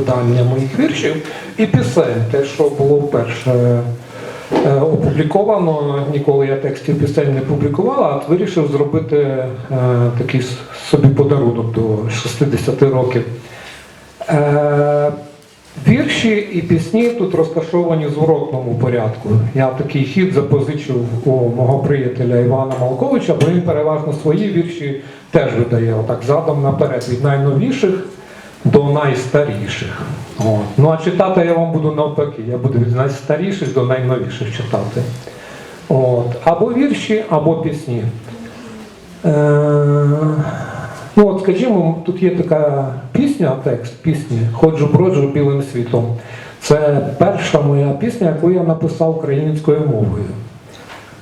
видання моїх віршів і пісень, те, що було вперше е, опубліковано. Ніколи я текстів пісень не публікувала, а вирішив зробити е, такий собі подарунок до 60 років. Е, Вірші і пісні тут розташовані в зворотному порядку. Я такий хід запозичив у мого приятеля Івана Малковича, бо він переважно свої вірші теж видає отак задом наперед, від найновіших до найстаріших. От. Ну а читати я вам буду навпаки, я буду від найстаріших до найновіших читати. От. Або вірші, або пісні. Е, Ну, от, скажімо, тут є така пісня, текст пісні Ходжу броджу білим світом. Це перша моя пісня, яку я написав українською мовою,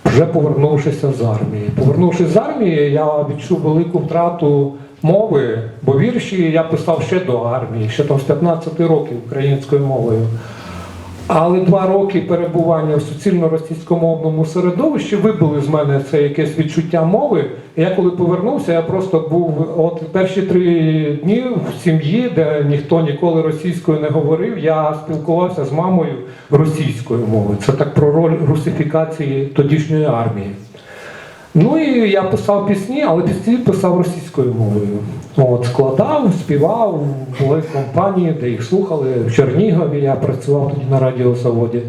вже повернувшися з армії. Повернувшись з армії, я відчув велику втрату мови, бо вірші я писав ще до армії, ще там з 15 років українською мовою. Але два роки перебування в суцільно російськомовному середовищі вибили з мене це якесь відчуття мови. Я коли повернувся, я просто був от перші три дні в сім'ї, де ніхто ніколи російською не говорив. Я спілкувався з мамою російською мовою. Це так про роль русифікації тодішньої армії. Ну і я писав пісні, але пісні писав російською мовою. От, складав, співав, були компанії, де їх слухали. В Чернігові я працював тоді на радіозаводі.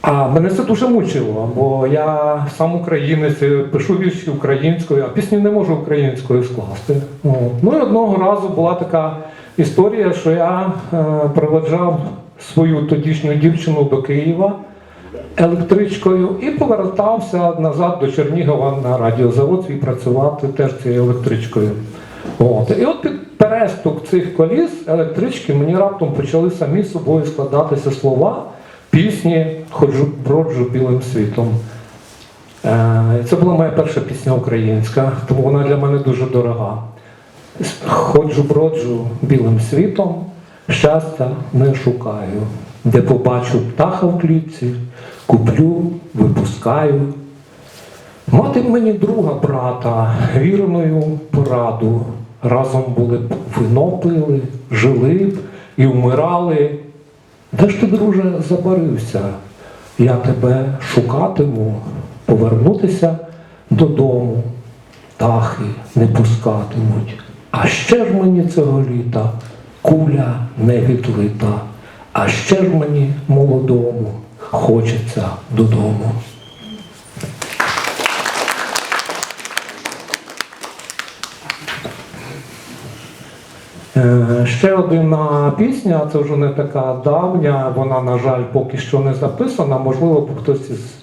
А мене це дуже мучило, бо я сам українець, пишу вірші українською, а пісні не можу українською скласти. От. Ну і одного разу була така історія, що я е, проведжав свою тодішню дівчину до Києва електричкою і повертався назад до Чернігова на радіозавод свій працювати теж цією електричкою. От. І от під перестук цих коліс електрички мені раптом почали самі собою складатися слова пісні Ходжу броджу білим світом. Е, Це була моя перша пісня українська, тому вона для мене дуже дорога. Ходжу броджу білим світом, щастя не шукаю, де побачу птаха в клітці, куплю, випускаю. Мати мені друга брата, вірною пораду. Разом були б вино пили, жили б і вмирали. Де ж ти, друже, забарився? Я тебе шукатиму, повернутися додому. Птахи не пускатимуть. А ще ж мені цього літа куля не відлита, а ще ж мені молодому хочеться додому. Е, Ще одна пісня, це вже не така давня, вона, на жаль, поки що не записана. Можливо, хтось із,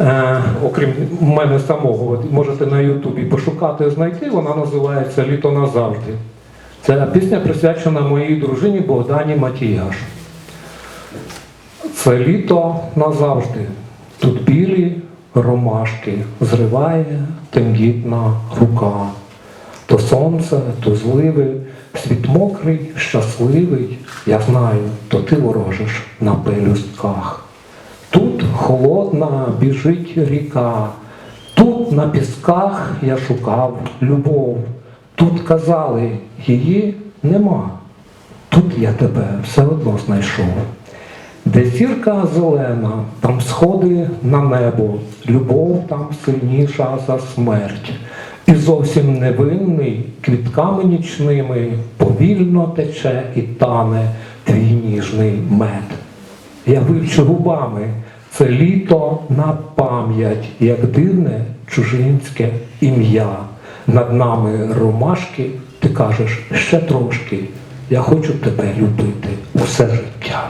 е, окрім мене самого, можете на Ютубі пошукати, і знайти. Вона називається Літо назавжди. Це пісня присвячена моїй дружині Богдані Матіяш. Це літо назавжди. Тут білі ромашки зриває тендітна рука. То сонце, то зливи, світ мокрий, щасливий, я знаю, то ти ворожиш на пелюстках. Тут холодна біжить ріка, тут на пісках я шукав любов, тут казали, її нема, тут я тебе все одно знайшов. Де зірка зелена, там сходи на небо, любов там сильніша за смерть. І зовсім невинний квітками нічними повільно тече і тане твій ніжний мед. Я вивчу губами це літо на пам'ять, як дивне чужинське ім'я. Над нами ромашки, ти кажеш ще трошки. Я хочу тебе любити усе життя.